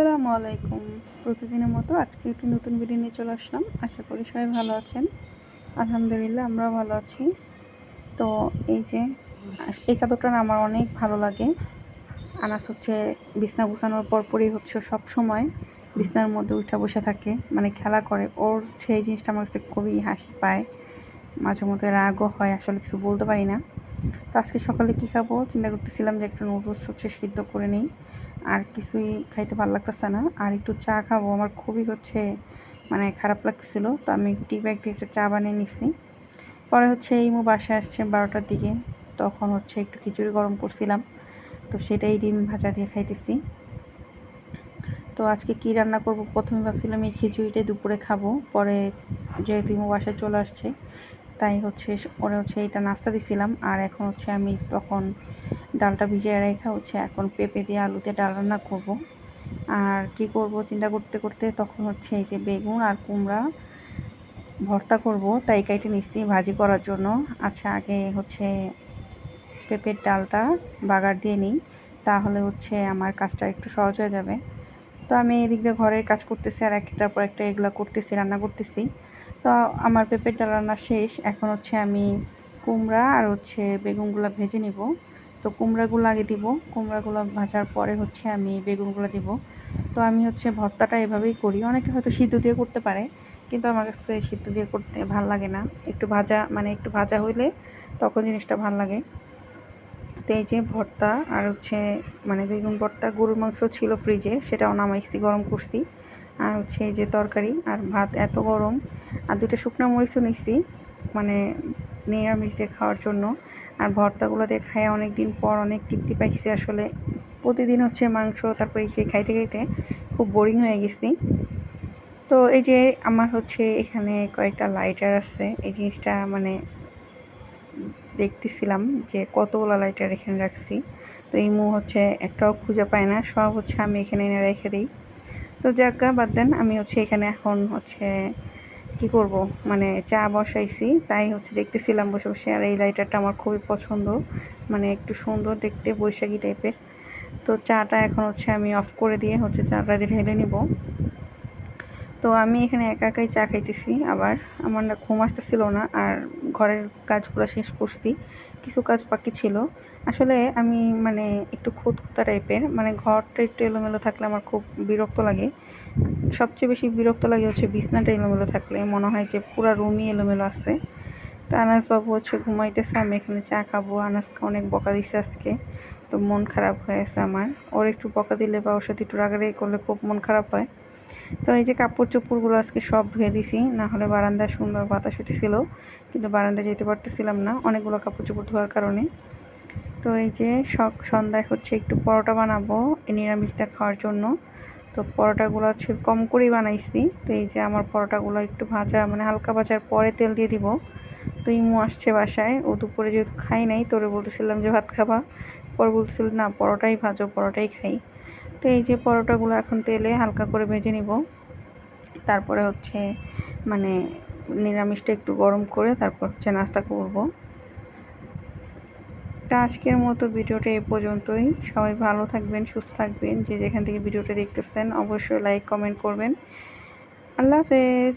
আসসালামু আলাইকুম। প্রতিদিনের মতো আজকে একটু নতুন ভিডিও নিয়ে চলে আসলাম। আশা করি সবাই ভালো আছেন। আলহামদুলিল্লাহ, আমরাও ভালো আছি। তো এই যে এই চাদরটা আমার অনেক ভালো লাগে। আনাস হচ্ছে বিছনা গুছানোর পরপরই হচ্ছে সব সময় বিছনার মধ্যে উঠা বসে থাকে মানে খেলা করে। ওর সেই জিনিসটা আমার কাছে খুবই হাসি পায়। মাঝে মধ্যে রাগও হয়, আসলে কিছু বলতে পারি না। তো আজকে সকালে কী খাব? চিন্তা করতেছিলাম যে একটু নুডলস হচ্ছে সিদ্ধ করে নিই। আর কিছুই খাইতে ভালো লাগতেছে না। আর একটু চা খাব, আমার খুবই হচ্ছে মানে খারাপ লাগতেছিল। তো আমি টি ব্যাগ দিয়ে একটু চা বানিয়ে নিচ্ছি পরে হচ্ছে এই মো বাসায় আসছে বারোটার দিকে। তখন হচ্ছে একটু খিচুড়ি গরম করছিলাম। তো সেটাই ডিম ভাজা দিয়ে খাইতেছি। তো আজকে কি রান্না করব? প্রথমে ভাবছিলাম এই খিচুড়িটাই দুপুরে খাব। পরে যেহেতু ইমো বাসায় চলে আসছে তাই হচ্ছে ওরা হচ্ছে এটা নাস্তা দিছিলাম। আর এখন হচ্ছে আমি তখন ডালটা ভিজিয়ে রেখা হচ্ছে এখন পেঁপে দিয়ে আলুতে ডাল রান্না করব। আর কি করব চিন্তা করতে করতে তখন হচ্ছে এই যে বেগুন আর কুমড়া ভর্তা করব, তাই কাইটে নিচ্ছি ভাজি করার জন্য। আচ্ছা আগে হচ্ছে পেঁপের ডালটা বাগার দিয়ে নিই, তাহলে হচ্ছে আমার কাজটা একটু সহজ হয়ে যাবে। তো আমি এদিক দিয়ে ঘরের কাজ করতেছি আর একটার পর একটা এগুলো করতেছি, রান্না করতেছি। তো আমার ডাল রান্না শেষ। এখন হচ্ছে আমি কুমড়া আর হচ্ছে বেগুনগুলো ভেজে নিব। তো কুমড়াগুলো আগে দিব। কুমড়াগুলো ভাজার পরে হচ্ছে আমি বেগুনগুলো দিব। তো আমি হচ্ছে ভর্তাটা এভাবেই করি। অনেকে হয়তো সিদ্ধ দিয়ে করতে পারে, কিন্তু আমার কাছে সিদ্ধ দিয়ে করতে ভালো লাগে না। একটু ভাজা মানে একটু ভাজা হইলে তখন জিনিসটা ভালো লাগে। তো এই যে ভর্তা আর হচ্ছে মানে বেগুন ভর্তা, গরুর মাংস ছিল ফ্রিজে সেটাও নামাইছি, গরম করছি। আর হচ্ছে এই যে তরকারি আর ভাত এত গরম। আর দুটো শুকনো মরিচও নিচ্ছি মানে নিরামিষ দিয়ে খাওয়ার জন্য। আর ভর্তাগুলো দিয়ে খাই অনেক দিন পর অনেক তৃপ্তি পাইছি আসলে। প্রতিদিন হচ্ছে মাংস, তারপরে এই যে খাইতে খাইতে খুব বোরিং হয়ে গেছি। তো এই যে আমার হচ্ছে এখানে কয়েকটা লাইটার আছে, এই জিনিসটা মানে দেখতেছিলাম যে কতগুলো লাইটার এখানে রাখছি। তো এই মু হচ্ছে একটাও খুঁজে পায় না, সব হচ্ছে আমি এখানে এনে রেখে দিই। তো যাক, বাদ দেন, আমি হচ্ছে এখানে এখন হচ্ছে কি করব? মানে চা বসাইছি, তাই হচ্ছে দেখতেছিলাম বসে বসে, আর এই লাইটারটা আমার খুবই পছন্দ মানে একটু সুন্দর দেখতে বৈশাখী টাইপের তো চাটা এখন হচ্ছে আমি অফ করে দিয়ে হচ্ছে চাটা ঢেলে নিব। তো আমি এখানে একা একাই চা খাইতেছি, আবার আমার না ঘুম আসতেছিল না আর ঘরের কাজগুলো শেষ করছি, কিছু কাজ বাকি ছিল। আসলে আমি মানে একটু খুঁতখুতা টাইপের মানে ঘরটা একটু এলোমেলো থাকলে আমার খুব বিরক্ত লাগে। সবচেয়ে বেশি বিরক্ত লাগে হচ্ছে বিছনাটা এলোমেলো থাকলে, মনে হয় যে পুরো রুমই এলোমেলো আছে। তো আনাসবাবু হচ্ছে ঘুমাইতেছে, আমি এখানে চা খাব, আনাসকে অনেক বকা দিছে আজকে। তো মন খারাপ হয়ে আছে আমার। ওর একটু বকা দিলে বা ওর সাথে একটু রাগারাগি করলে খুব মন খারাপ হয়। তো এই যে কাপড় চোপড়গুলো আজকে সব ধুয়ে দিছি, না হলে বারান্দায় সুন্দর বাতাস উঠেছিল কিন্তু বারান্দায় যেতে পারতেছিলাম না অনেকগুলো কাপড় চোপড় ধোয়ার কারণে। তো এই যে সব সন্ধ্যায় হচ্ছে একটু পরোটা বানাবো নিরামিষটা খাওয়ার জন্য। তো পরোটাগুলো হচ্ছে কম করেই বানাইছি, তো এই যে আমার পরোটাগুলো একটু ভাজা মানে হালকা ভাজার পরে তেল দিয়ে দিব। তো ইমু আসছে বাসায়, ও দুপুরে যেহেতু খাই নাই তোরে বলতেছিলাম যে ভাত খাবা। পরে বলছিল না, পরোটাই ভাজো, পরোটাই খাই। তো এই যে পরোটাগুলো এখন তেলে হালকা করে ভেজে নিব। তারপরে হচ্ছে মানে নিরামিষটা একটু গরম করে তারপর হচ্ছে নাস্তা করব। তো আজকের মতো ভিডিওটা এ পর্যন্তই। সবাই ভালো থাকবেন, সুস্থ থাকবেন। যে যেখান থেকে ভিডিওটা দেখতেছেন, অবশ্যই লাইক কমেন্ট করবেন। আল্লাহ হাফেজ।